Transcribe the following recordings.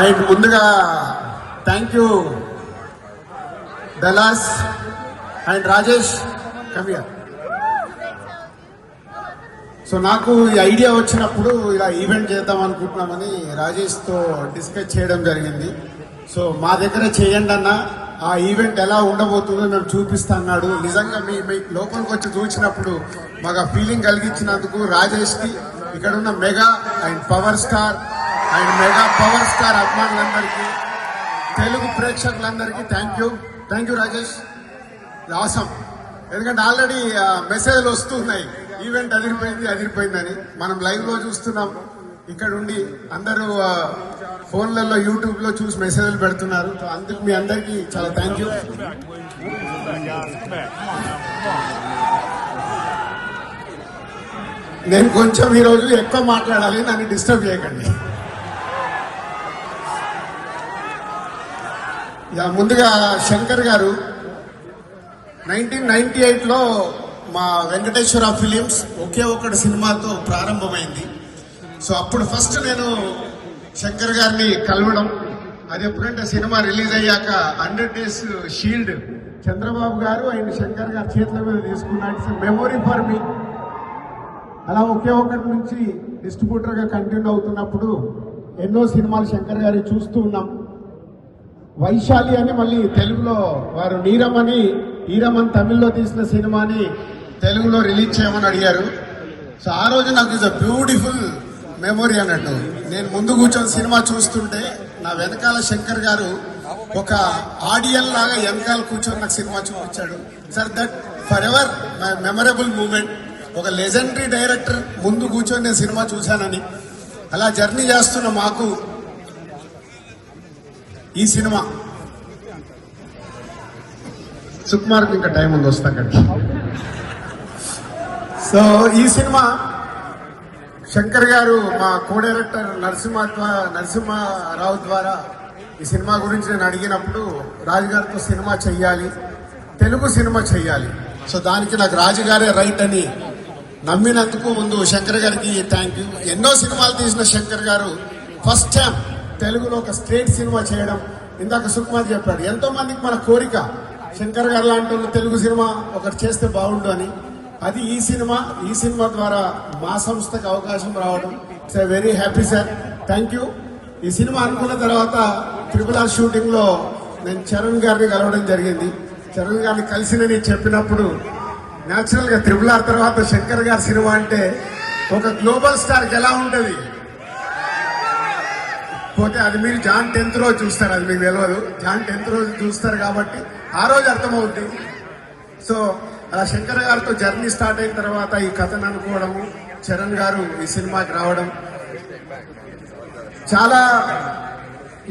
And ముందుగా thank you Dallas and Rajesh కవియర్ so నాకు ఈ ఐడియా వచ్చినప్పుడు ఇలా ఈవెంట్ చేద్దాం అనుకుంటున్నామని రాజేష్తో డిస్కస్ చేయడం జరిగింది. సో మా దగ్గర చేయండి అన్న ఆ ఈవెంట్ ఎలా ఉండబోతుందో మేము చూపిస్తా అన్నాడు. నిజంగా మీ మీ లోపలికి వచ్చి చూసినప్పుడు మాకు ఆ ఫీలింగ్ కలిగించినందుకు రాజేష్కి ఇక్కడ ఉన్న mega and power star and mega power star అభిమానులందరికీ తెలుగు ప్రేక్షకులందరికీ thank you thank you Rajesh awesome ఎందుకంటే ఆల్రెడీ మెసేజ్లు uh, వస్తున్నాయి. ఈవెంట్ అదిరిపోయింది అదిరిపోయిందని. మనం లైవ్లో చూస్తున్నాం. ఇక్కడ ఉండి అందరూ uh, ఫోన్లలో యూట్యూబ్లో చూసి మెసేజ్లు పెడుతున్నారు. అందుకు మీ అందరికీ చాలా థ్యాంక్ యూ నేను కొంచెం ఈరోజు ఎక్కువ మాట్లాడాలి నన్ను డిస్టర్బ్ చేయకండి. ముందుగా శంకర్ గారు నైన్టీన్ నైన్టీ ఎయిట్లో మా వెంకటేశ్వర ఫిలిమ్స్ ఒకే ఒక్కటి సినిమాతో ప్రారంభమైంది. సో అప్పుడు ఫస్ట్ నేను శంకర్ గారిని కలవడం. అది ఎప్పుడంటే సినిమా రిలీజ్ అయ్యాక hundred days shield. Chandrababu garu ఆయన శంకర్ గారి చేతుల మీద తీసుకున్నాడు. It's memory for me. అలా ఒకే ఒక్కటి నుంచి డిస్ట్రిబ్యూటర్గా కంటిన్యూ అవుతున్నప్పుడు ఎన్నో సినిమాలు శంకర్ గారి చూస్తూ ఉన్నాం. వైశాలి అని మళ్ళీ తెలుగులో వారు నీరమని ఈరమన్ తమిళ్ళో తీసిన సినిమాని తెలుగులో రిలీజ్ చేయమని అడిగారు. సో ఆ రోజు నాకు ఇస్ అ బ్యూటిఫుల్ మెమొరీ అన్నట్టు. నేను ముందు కూర్చొని సినిమా చూస్తుంటే నా వెనకాల శంకర్ గారు ఒక ఆడియన్ లాగా వెనకాల కూర్చొని నాకు సినిమా చూపించాడు. Sir that forever my memorable moment. ఒక లెజెండరీ డైరెక్టర్ ముందు కూర్చొని నేను సినిమా చూశానని. అలా జర్నీ చేస్తున్న మాకు ఈ సినిమా. సుకుమార్కి ఇంకా టైం ఉంది వస్తా అక్కడికి సో ఈ సినిమా శంకర్ గారు మా కో డైరెక్టర్ నరసింహ నరసింహారావు ద్వారా ఈ సినిమా గురించి నేను అడిగినప్పుడు రాజుగారితో సినిమా చెయ్యాలి తెలుగు సినిమా చెయ్యాలి. సో దానికి నాకు రాజుగారే రైట్ అని నమ్మినందుకు ముందు శంకర్ గారికి థ్యాంక్ యూ ఎన్నో సినిమాలు తీసిన శంకర్ గారు ఫస్ట్ టైం తెలుగులో ఒక స్ట్రేట్ సినిమా చేయడం. ఇందాక సుకుమార్ చెప్పాడు. ఎంతో మందికి మన కోరిక. శంకర్ గారు లాంటి తెలుగు సినిమా ఒకటి చేస్తే బాగుండు అని. అది ఈ సినిమా ఈ సినిమా ద్వారా మా సంస్థకి అవకాశం రావడం. It's very happy sir thank you ఈ సినిమా అనుకున్న తర్వాత త్రిపుల షూటింగ్లో నేను చరణ్ గారిని కలవడం జరిగింది. చరణ్ గారిని కలిసినని చెప్పినప్పుడు న్యాచురల్గా త్రిపుల్ ఆర్ తర్వాత శంకర్ గారి సినిమా అంటే ఒక గ్లోబల్ స్టార్కి ఎలా ఉంటుంది? పోతే అది మీరు జాన్ టెన్త్ రోజు చూస్తారు అది మీకు తెలియదు జాన్ టెన్త్ రోజు చూస్తారు కాబట్టి ఆ రోజు అర్థమవుద్ది. సో అలా శంకర్ గారితో జర్నీ స్టార్ట్ అయిన తర్వాత ఈ కథను అనుకోవడము చరణ్ గారు ఈ సినిమాకి రావడం చాలా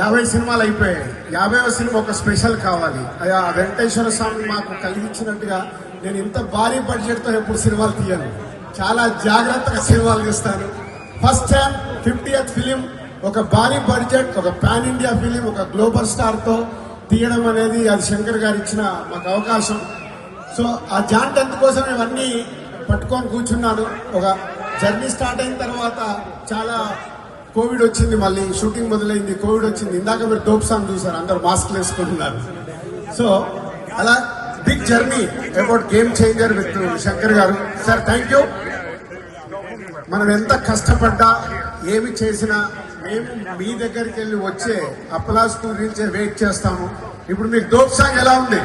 యాభై సినిమాలు అయిపోయాయి. యాభైవ సినిమా ఒక స్పెషల్ కావాలి. అయ్యా వెంకటేశ్వర స్వామి మాకు కలిగించినట్టుగా నేను ఇంత భారీ బడ్జెట్తో ఎప్పుడు సినిమాలు తీయను. చాలా జాగ్రత్తగా సినిమాలు తీస్తాను. ఫస్ట్ టైం ఫిఫ్టీయత్ ఫిలిం ఒక భారీ బడ్జెట్ ఒక పాన్ ఇండియా ఫిలిం ఒక గ్లోబల్ స్టార్తో తీయడం అనేది అది శంకర్ గారు ఇచ్చిన మాకు అవకాశం. సో ఆ జాన్ టెన్త్ కోసం ఇవన్నీ పట్టుకొని కూర్చున్నాను ఒక జర్నీ స్టార్ట్ అయిన తర్వాత చాలా కోవిడ్ వచ్చింది మళ్ళీ షూటింగ్ మొదలైంది కోవిడ్ వచ్చింది. ఇందాక మీరు డోప్ సాంగ్ చూసారు అందరు మాస్క్లు వేసుకుంటున్నారు సో అలా big journey about game changer with Shankar garu. Sir thank you మనం ఎంత కష్టపడ్డా ఏమి చేసినా మేము మీ దగ్గరికి వెళ్ళి వచ్చే అప్లాస్ గురించే వెయిట్ చేస్తాము. ఇప్పుడు మీకు దోప్ సాంగ్ ఎలా ఉంది?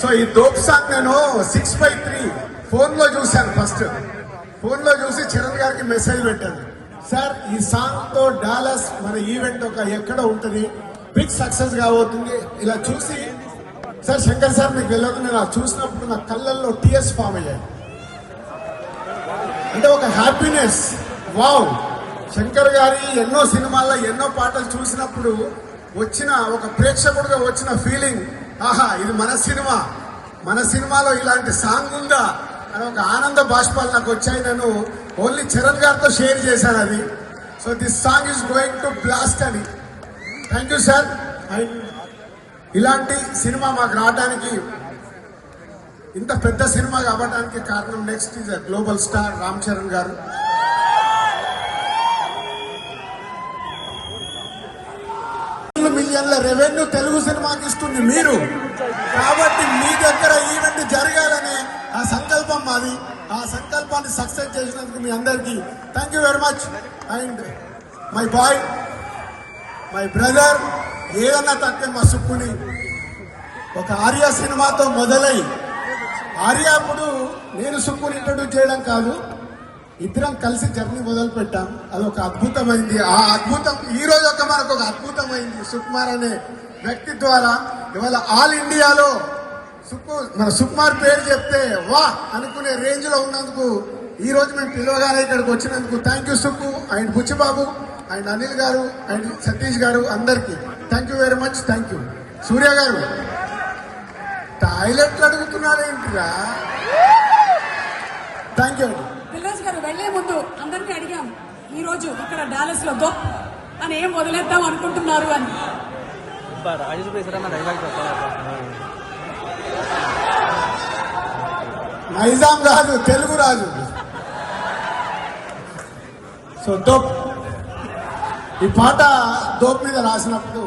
సో ఈ దోప్ సాంగ్ నేను సిక్స్ బై త్రీ ఫోన్లో చూశాను ఫస్ట్. ఫోన్లో చూసి చరణ్ గారికి మెసేజ్ పెట్టాను. సార్ ఈ సాంగ్తో డాలస్ మన ఈవెంట్ ఒక ఎక్కడ ఉంటుంది? బిగ్ సక్సెస్ కాబోతుంది. ఇలా చూసి సార్ శంకర్ సార్ మీకు వెళ్ళదు నేను చూసినప్పుడు నా కళ్ళల్లో టీఎస్ ఫామ్ అయ్యాయి. అంటే ఒక హ్యాపీనెస్ వావ్ శంకర్ గారి ఎన్నో సినిమాల్లో ఎన్నో పాటలు చూసినప్పుడు వచ్చిన ఒక ప్రేక్షకుడిగా వచ్చిన ఫీలింగ్ ఆహా ఇది మన సినిమా. మన సినిమాలో ఇలాంటి సాంగ్ ఉందా అని ఒక ఆనంద బాష్పాలు నాకు వచ్చాయి. నేను ఓన్లీ చరణ్ గారితో షేర్ చేశాను అది. So this song is going to blast అని. థ్యాంక్ యూ సార్ అండ్ ఇలాంటి సినిమా మాకు రావడానికి ఇంత పెద్ద సినిమా అవ్వడానికి కారణం next is global star Ram Charan garu. మిలియన్ల రెవెన్యూ తెలుగు సినిమాకి ఇస్తుంది మీరు. కాబట్టి మీ దగ్గర ఈవెంట్ జరగాలనే ఆ సంకల్పం మాది. ఆ సంకల్పాన్ని సక్సెస్ చేసినందుకు మీ అందరికీ thank you very much and my boy my brother ఏదన్నా తక్కువ మా సుక్కుని. ఒక ఆర్య సినిమాతో మొదలై ఆర్యాపుడు నేను సుక్కుని ఇంట్రడ్యూస్ చేయడం కాదు ఇద్దరం కలిసి జర్నీ మొదలు పెట్టాం అది ఒక అద్భుతమైంది. ఆ అద్భుతం ఈ రోజు ఒక మనకు ఒక అద్భుతమైంది. సుకుమార్ అనే వ్యక్తి ద్వారా ఇవాళ ఆల్ ఇండియాలో సుక్కు మన సుకుమార్ పేరు చెప్తే వా అనుకునే రేంజ్లో ఉన్నందుకు ఈ రోజు మేము పిలవగానే ఇక్కడికి వచ్చినందుకు thank you Sukku and Buchibabu and Anil garu and Satish garu అందరికీ. Thank you very much thank you Surya garu టాయిలెట్లు అడుగుతున్నారు ఏంటిరా? థ్యాంక్ యూ దిల్రాజ్ గారు వెళ్ళే ముందు అందరినీ అడిగాం. ఈ రోజు ఇక్కడ డాలస్లో గొప్ప అని ఏం వదిలేద్దాం అనుకుంటున్నారు అని. నైజాం రాజు తెలుగు రాజు. సో దోప్ ఈ పాట దోప్ మీద రాసినప్పుడు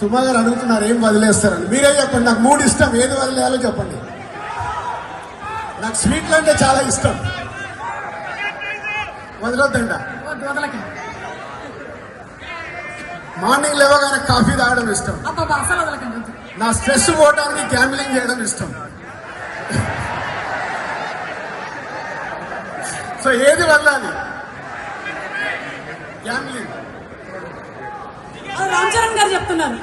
సుమా గారు అడుగుతున్నారు ఏం వదిలేస్తారని? మీరే చెప్పండి నాకు మూడు ఇష్టం ఏది వదిలేయాలో చెప్పండి. నాకు స్వీట్లు అంటే చాలా ఇష్టం. వదలకి మార్నింగ్ లేవగానే కాఫీ తాగడం ఇష్టం. నా స్ట్రెస్ పోవడానికి గ్యాంబ్లింగ్ చేయడం ఇష్టం. సో ఏది వదలాలి? గ్యాంబ్లింగ్. రామ్ చరణ్ గారు చెప్తున్నారు.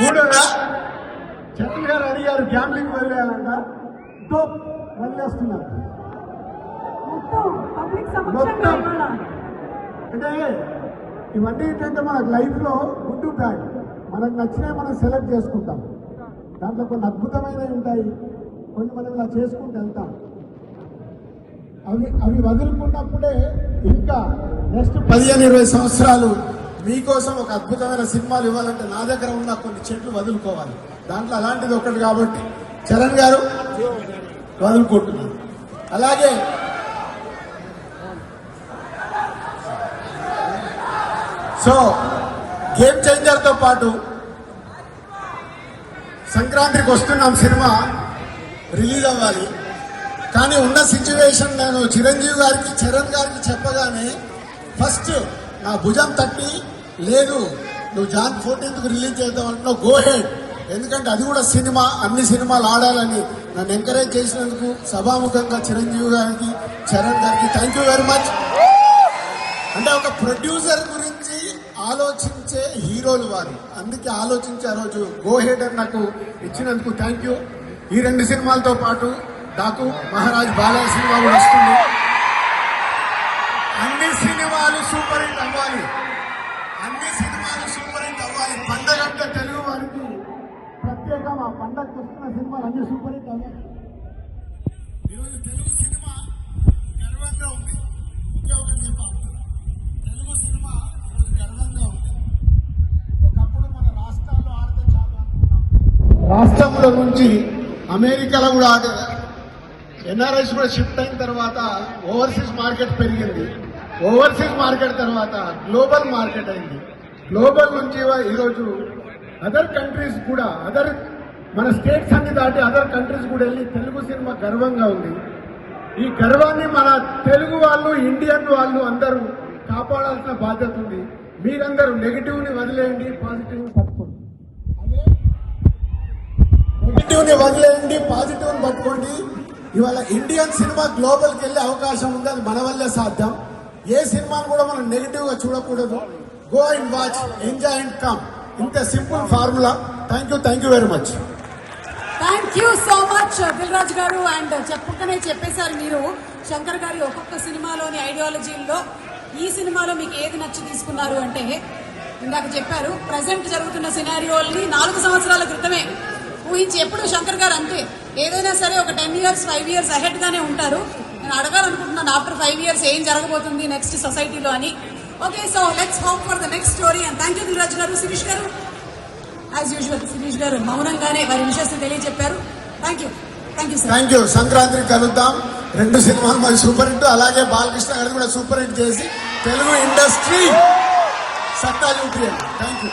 మూడోదా చరణ్ గారు అడిగారు గ్యాంబ్లింగ్ వదిలేయాలంట డోప్ వదిలేస్తున్నారు. ఇవాళ. అంటే ఇవన్నీ ఏంటంటే మనకు లైఫ్లో గుడ్ బ్యాడ్. మనకు నచ్చినవి మనం సెలెక్ట్ చేసుకుంటాం. దాంట్లో కొన్ని అద్భుతమైనవి ఉంటాయి. కొన్ని మనం ఇలా చేసుకుంటూ వెళ్తాం. అవి అవి వదులుకున్నప్పుడే ఇంకా నెక్స్ట్ పదిహేను ఇరవై సంవత్సరాలు మీకోసం ఒక అద్భుతమైన సినిమాలు ఇవ్వాలంటే నా దగ్గర ఉన్న కొన్ని చెట్లు వదులుకోవాలి. దాంట్లో అలాంటిది ఒకటి కాబట్టి చరణ్ గారు వదులుకుంటున్నారు. అలాగే సో గేమ్ చేంజర్తో పాటు సంక్రాంతికి వస్తున్నాం సినిమా రిలీజ్ అవ్వాలి. కానీ ఉన్న సిచ్యువేషన్ నేను చిరంజీవి గారికి చరణ్ గారికి చెప్పగానే ఫస్ట్ నా భుజం తట్టి లేదు నువ్వు జాన్ ఫోర్టీన్త్కు రిలీజ్ చేద్దాం అంటున్నావు గో హెడ్ ఎందుకంటే అది కూడా సినిమా అన్ని సినిమాలు ఆడాలని నన్ను ఎంకరేజ్ చేసినందుకు సభాముఖంగా చిరంజీవి గారికి చరణ్ గారికి థ్యాంక్ యూ వెరీ మచ్ అంటే ఒక ప్రొడ్యూసర్ గురించి ఆలోచించే హీరోలు వారు. అందుకే ఆలోచించే ఆ రోజు గో హెడ్ అని నాకు ఇచ్చినందుకు థ్యాంక్ యూ ఈ రెండు సినిమాలతో పాటు నాకు మహారాజ్ బాలయ్య సినిమా కూడా వస్తుంది అన్ని సినిమాలు సూపర్ హిట్ అవ్వాలి. అన్ని సినిమాలు సూపర్ హిట్ అవ్వాలి. పండగ అంటే తెలుగు వారికి ప్రత్యేకం. ఆ పండగకు వస్తున్న సినిమాలు అన్ని సూపర్ హిట్ అవ్వాలి. ఈరోజు తెలుగు సినిమా గర్వంగా ఉంది. ఒకే ఒకటి చెప్పాలి తెలుగు సినిమా ఈరోజు గర్వంగా ఉంది. ఒకప్పుడు మన రాష్ట్రాల్లో ఆడితే చాలా రాష్ట్రంలో నుంచి అమెరికాలో కూడా ఆడే ఎన్ఆర్ఎస్ కూడా షిఫ్ట్ అయిన తర్వాత ఓవర్సీస్ మార్కెట్ పెరిగింది. ఓవర్సీస్ మార్కెట్ తర్వాత గ్లోబల్ మార్కెట్ అయింది. గ్లోబల్ నుంచి ఈరోజు అదర్ కంట్రీస్ కూడా అదర్ మన స్టేట్స్ అన్ని దాటి అదర్ కంట్రీస్ కూడా వెళ్ళి తెలుగు సినిమా గర్వంగా ఉంది. ఈ గర్వాన్ని మన తెలుగు వాళ్ళు ఇండియన్ వాళ్ళు అందరూ కాపాడాల్సిన బాధ్యత ఉంది. మీరందరూ నెగిటివ్ని వదిలేయండి పాజిటివ్ పట్టుకోండి. నెగిటివ్ని వదిలేయండి పాజిటివ్ని పట్టుకోండి. ఇవాళ ఇండియన్ సినిమా గ్లోబల్కి వెళ్ళే అవకాశం ఉంది అది మన వల్లే సాధ్యం. ఏ సినిమాను కూడా మనం నెగిటివ్గా చూడకూడదు. Go and watch enjoy and come ఇంత simple formula thank you thank you very much thank you so much Dilraj garu. And చెప్పకనే చెప్పేశారు మీరు శంకర్ గారి ఒక్కొక్క సినిమాలోని ఐడియాలజీల్లో ఈ సినిమాలో మీకు ఏది నచ్చి తీసుకున్నారు అంటే ఇందాక చెప్పారు ప్రజెంట్ జరుగుతున్న సినారియోల్ని నాలుగు సంవత్సరాల క్రితమే ఊహించి ఎప్పుడు శంకర్ గారు అంతే. ఏదైనా సరే ఒక టెన్ ఇయర్స్ ఫైవ్ ఇయర్స్ అహెడ్గానే ఉంటారు. నేను అడగాలనుకుంటున్నాను ఆఫ్టర్ ఫైవ్ ఇయర్స్ ఏం జరగబోతుంది నెక్స్ట్ సొసైటీలో అని. Okay so let's hope for the next story and thank you Dilraj garu Shirish garu. As usual Sirish గారు మౌనంగానే వారి విషయాన్ని తెలియజెప్పారు. Thank you thank you thank you సంక్రాంతికి కలుద్దాం. రెండు సినిమాలు మరి సూపర్ హిట్. అలాగే బాలకృష్ణ గారు కూడా సూపర్ హిట్ చేసి తెలుగు ఇండస్ట్రీ సత్తా చూపించండి థ్యాంక్ యూ